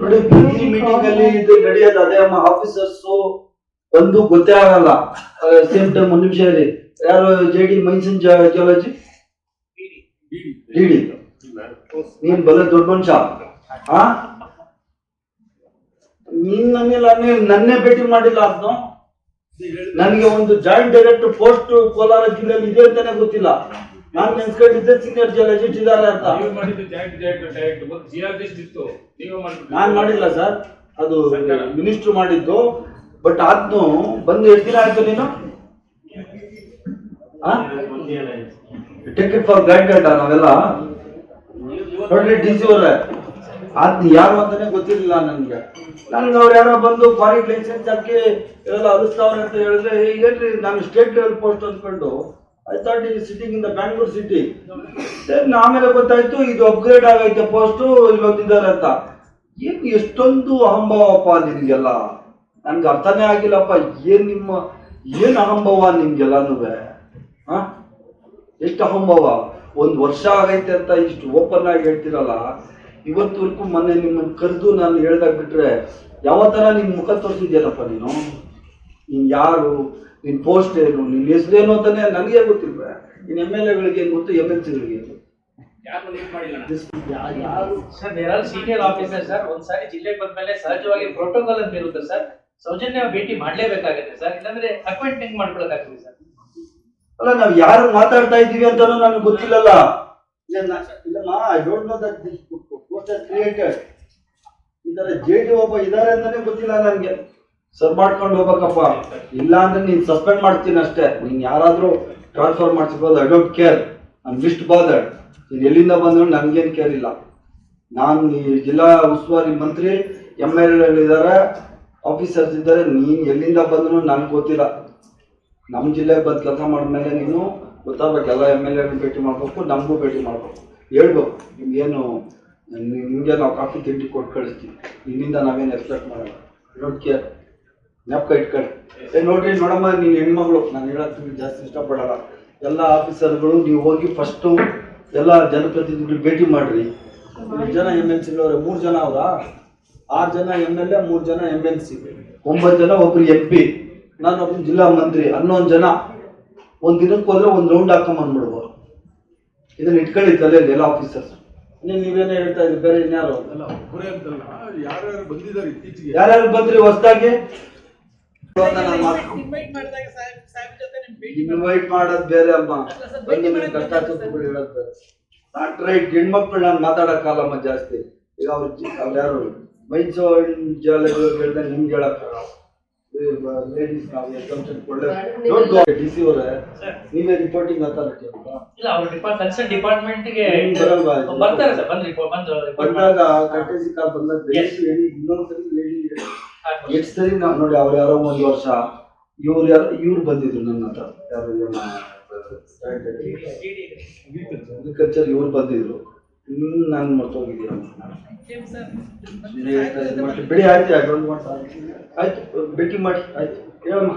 ನೋಡಿ, ಪ್ರತಿ ಮೀಟಿಂಗ್ ಅಲ್ಲಿ ಇದು ನಡೆಯೋದು ಅದೇ ಅಮ್ಮ. ಆಫೀಸರ್ಸ್ ಒಂದು ಗೊತ್ತೇ ಆಗಲ್ಲ. ಸೇಮ್ ಟೈಮ್ ಒಂದು ನಿಮಿಷ ಇರಿ. ಯಾರು J D mines and geology D D ನೀನ್ ಬಲ ದೊಡ್ಡ ಮನುಷ್ಯ. ಹಾ ನೀನ್ ನನ್ನಿಲ್ಲ ನೀನ್ ನನ್ನೇ ಭೇಟಿ ಮಾಡಿಲ್ಲ ಅದನ್ನು ನನಗೆ ಒಂದು ಜಾಯಿಂಟ್ ಡೈರೆಕ್ಟರ್ ಪೋಸ್ಟ್ ಕೋಲಾರ ಜಿಲ್ಲೆಯಲ್ಲಿ ಇದೆ ಅಂತಾನೆ ಗೊತ್ತಿಲ್ಲ. ನಾನ್ ನೆನ್ಸ್ಕೊಂಡಿದ್ದೆ ಸೀನಿಯರ್ ಜಿಯಾಲಜಿಸ್ಟ್ ಇದ್ದಾರೆ ಅಂತ. ನೀವು ಮಾಡಿದ್ದು ಜಾಯಿಂಟ್ ಡೈರೆಕ್ಟರ್ ಡೈರೆಕ್ಟ್ ಮತ್ತು ಇತ್ತು. ನೀವು ಮಾಡಿದ್ದು ನಾನು ಮಾಡಿಲ್ಲ ಸರ್. ಅದು ಮಿನಿಸ್ಟ್ರು ಮಾಡಿದ್ದು. ಬಟ್ ಅದನ್ನು ಬಂದು ಎಷ್ಟು ದಿನ ಆಯ್ತು ನೀನು? ಟಿಕೆಟ್ ಫಾರ್ ಗ್ರಾಂಟೆಡ್ ನಾವೆಲ್ಲ. ನೋಡ್ರಿ ಡಿ ಸಿ ಅವರೇ. ಅದು ಯಾರು ಅಂತಾನೆ ಗೊತ್ತಿರಲಿಲ್ಲ ನನ್ಗೆ. ನನ್ಗೆ ಅವ್ರು ಯಾರೋ ಬಂದು ಫಾರಿನ್ ಲೈಸೆನ್ಸ್ ಹಾಕಿ ಎಲ್ಲ ಅರಿಸ್ತಾವ್ರೆ ಅಂತ ಹೇಳಿದ್ರೆ "ಏ, ಏನ್ರಿ ನಾನು ಸ್ಟೇಟ್ ಲೆವೆಲ್ ಪೋಸ್ಟ್ ಅಂದ್ಕೊಂಡು ಐ ಥಾಟ್ ಈ sitting in the Bangalore city then ಆಮೇಲೆ ಗೊತ್ತಾಯ್ತು, ಇದು ಅಪ್ಗ್ರೇಡ್ ಆಗೈತೆ ಪೋಸ್ಟು ಇಲ್ಲೊಂದಿದ್ದಾರೆ ಅಂತ ಏನ್ ಎಷ್ಟೊಂದು ಅಹಂಭಾವಪ್ಪ ನಿನ್ಗೆಲ್ಲ ನನ್ಗೆ ಅರ್ಥನೇ ಆಗಿಲ್ಲಪ್ಪ, ಏನ್ ನಿಮ್ಮ, ಏನ್ ಅಹಂಭವ ನಿಮ್ಗೆಲ್ಲನೂ ಹಾ? ಎಷ್ಟು ಅಹಂಭವ? ಒಂದು ವರ್ಷ ಆಗೈತೆ ಅಂತ ಇಷ್ಟು ಓಪನ್ ಆಗಿ ಹೇಳ್ತಿರಲ್ಲ, ಇವತ್ತವರೆಗೂ ಮೊನ್ನೆ ನಿಮ್ಮನ್ನು ಕರೆದು ನಾನು ಹೇಳ್ದಾಗ ಬಿಟ್ರೆ, ಯಾವ ಥರ ನಿಮ್ಮ ಮುಖ ತೋರಿಸಿದ್ಯಲ್ಲಪ್ಪ ನೀನು? ನೀನ್ ಯಾರು? ನಿನ್ ಪೋಸ್ಟ್ ಏನು ನಿನ್ ಏನು ಅಂತಾನೆ ನನಗೆ ಗೊತ್ತಿಲ್ಲ. ನಿನ್ ಎಂ ಎಲ್ ಎಗಳಿಗೆ ಏನು ಗೊತ್ತು? ಎಂ ಎಲ್ ಸಿಗಳಿಗೆ ಯಾರು ನೀವು ಮಾಡಿಲ್ಲ ನಾನು. ಯಾರು? Sir there senior officer sir ಒಂದ್ಸಾರಿ ಜಿಲ್ಲೆಗೆ ಬಂದ್ಮೇಲೆ ಸಹಜವಾಗಿ ಪ್ರೋಟೋಕಾಲ್ ಅಂತ ಇರುತ್ತೆ ಸರ್ ಸೌಜನ್ಯ ಭೇಟಿ ಮಾಡ್ಲೇಬೇಕಾಗುತ್ತೆ ಸರ್ ಇಲ್ಲಾಂದ್ರೆ ಅಪಾಯಿಂಟ್ ಹೆಂಗ್ ಮಾಡ್ಕೊಳಕ್ಕಾಗ್ತದೆ ಸರ್ ಅಲ್ಲ ನಾವ್ ಯಾರು ಮಾತಾಡ್ತಾ ಇದೀವಿ ಅಂತಾನೂ ನನಗೆ ಗೊತ್ತಿಲ್ಲಲ್ಲ. ಇಲ್ಲಮ್ಮ I don't know that this post created ಈ ತರ ಜೆ ಡಿ ಒಬ್ಬ ಇದಾರೆ ಅಂತಾನೆ ಗೊತ್ತಿಲ್ಲ ನನ್ಗೆ. ಸರ್ ಮಾಡ್ಕೊಂಡು ಹೋಗ್ಬೇಕಪ್ಪ. ಇಲ್ಲ ಅಂದ್ರೆ ನೀನ್ ಸಸ್ಪೆಂಡ್ ಮಾಡ್ತೀನಿ ಅಷ್ಟೇ. ನೀನ್ ಯಾರಾದ್ರೂ ಟ್ರಾನ್ಸ್ಫರ್ ಮಾಡಿಸ್ಬೋದು ಐ ಡೋಂಟ್ ಕೇರ್ ನಾನು ಲಿಸ್ಟ್ ಬಾದರ್ಡ್ ನೀನ್ ಎಲ್ಲಿಂದ ಬಂದ್ರು ನನ್ಗೇನ್ ಕೇರ್ ಇಲ್ಲ. ನಾನು ಈ ಜಿಲ್ಲಾ ಉಸ್ತುವಾರಿ ಮಂತ್ರಿ ಎಂ ಎಲ್ ಇದ್ದಾರೆ ಆಫೀಸರ್ಸ್ ಇದ್ದಾರೆ, ನೀನ್ ಎಲ್ಲಿಂದ ಬಂದ್ರು ನನ್ಗೆ ಗೊತ್ತಿಲ್ಲ. ನಮ್ಮ ಜಿಲ್ಲೆ ಬಂದು ಕೆಲಸ ಮಾಡಿದ್ಮೇಲೆ ನೀನು ಗೊತ್ತಾಗ್ಬೇಕು, ಎಲ್ಲ ಎಂ ಎಲ್ ಎ ಭೇಟಿ ಮಾಡ್ಬೇಕು, ನಮಗೂ ಭೇಟಿ ಮಾಡ್ಬೇಕು. ಹೇಳ್ಬೇಕು, ನಿಮ್ಗೇನು, ನಿಮಗೆ ನಾವು ಕಾಫಿ ತಿಂಡಿ ಕೊಟ್ಟು ಕಳಿಸ್ತೀವಿ. ನಿನ್ನಿಂದ ನಾವೇನು ಎಕ್ಸ್ಪೆಕ್ಟ್ ಮಾಡೋಣ ಡೋಂಟ್ ಕೇರ್ ಜ್ಞಾಪಕ ಇಟ್ಕೊಳ್ಳಿ. ಏ ನೋಡ್ರಿ ನೋಡಮ್ಮ ನೀನು ಹೆಣ್ಮಗಳು ನಾನು ಹೇಳೋದು ಜಾಸ್ತಿ ಇಷ್ಟಪಡಲ್ಲ. ಎಲ್ಲ ಆಫೀಸರ್ಗಳು ನೀವು ಹೋಗಿ ಫಸ್ಟು ಎಲ್ಲ ಜನಪ್ರತಿನಿಧಿಗಳು ಭೇಟಿ ಮಾಡ್ರಿ. ಜನ ಎಂ ಎಲ್ ಸಿಗಳವ್ರೆ ಮೂರು ಜನ ಅವರಾ? ಆರು ಜನ ಎಂ ಎಲ್ ಎ ಮೂರು ಜನ ಎಂ ಎನ್ ಸಿ ಒಂಬತ್ತು ಜನ ಒಬ್ರು ಎಂ ಪಿ. ನಾನು ಒಬ್ಬ ಜಿಲ್ಲಾ ಮಂತ್ರಿ ಹನ್ನೊಂದು ಜನ. ಒಂದ್ ದಿನಕ್ಕೆ ಹೋದ್ರೆ ಒಂದು ರೌಂಡ್ ಹಾಕೊಂಬಂದ್ಬಿಡ್ಬೋದು ಇದನ್ನ ಇಟ್ಕೊಳ್ಳಿ ತಲೆಯಲ್ಲಿ ಎಲ್ಲ ಆಫೀಸರ್ಸ್. ನೀವೇನೇ ಹೇಳ್ತಾ ಇದ್ರಿ ಬೇರೆ ಇನ್ಯಾರು? ಯಾರ್ಯಾರು ಬಂದಿದ್ದಾರೆ ಇತ್ತೀಚೆಗೆ? ಯಾರ್ಯಾರು ಬಂದ್ರಿ ಹೊಸ್ದಾಗಿ? ಇನ್ವೈಟ್ ಮಾಡೋದ್ ಬೇರೆ ಅಮ್ಮ. ಬಂದು ನಿಮ್ಗೆ ಕಷ್ಟ ಸುಖಗಳು ಹೇಳ್ತಾರೆ ಬೇರೆ ನಾಟ್ ರೈಟ್ ಹೆಣ್ಮಕ್ಳು ನಾನು ಮಾತಾಡಕ್ಕಾಗಲ್ಲಮ್ಮ ಜಾಸ್ತಿ. ಈಗ ಅವ್ರು ಅವ್ರು ಯಾರು? ಮೈಸೋ ಜಾಲಗಳು ಹೇಳ್ದಂಗೆ ನಿಮ್ಗೆ ಹೇಳಕ್ಕಾಗಲ್ಲ ಲೇಡೀಸ್ ನಾವು ಎಕ್ಸಂಪ್ಷನ್ ಒಳ್ಳೆ ಡೋಂಟ್ ಗೋ ಡಿ ಸಿ ಅವರೇ ನೀವೇ ರಿಪೋರ್ಟಿಂಗ್ ಅಥಾರಿಟಿ ಅಂತ. ಇಲ್ಲ ಅವ್ರ ಡಿಪಾರ್ಟ್ ಕನ್ಸರ್ನ್ ಡಿಪಾರ್ಟ್ಮೆಂಟ್ಗೆ ಬರಲ್ವಾ ಬರ್ತಾರೆ ಸರ್ ಬಂದ್ ರಿಪೋರ್ಟ್ ಬಂದು ಬಂದಾಗ. ಕಟ್ಟೇಸಿ ಕಾಲ್ ಬಂದಾಗ. ದಯವಿಟ್ಟು ಹೇಳಿ ಇನ್ನೊಂದ್ಸರಿ ಹೇಳಿ ಆಗ್ಬೋದು. ಎಷ್ಟು ಸರಿ ನಾವು ನೋಡಿ ಅವ್ರು ಯಾರೋ ಒಂದು ವರ್ಷ ಇವ್ರು ಯಾರು ಇವ್ರು ಬಂದಿದ್ರು ನನ್ನ ಹತ್ರ. ಯಾರು ಅಗ್ರಿಕಲ್ಚರ್ ಇವ್ರು ಬಂದಿದ್ರು. ಇನ್ನು ನಾನು ಸರ್? ಬಿಡಿ ಆಯ್ತು. ಆಯ್ತು ಭೇಟಿ ಮಾಡಿ ಆಯ್ತು. ಹೇಳಮ್ಮ.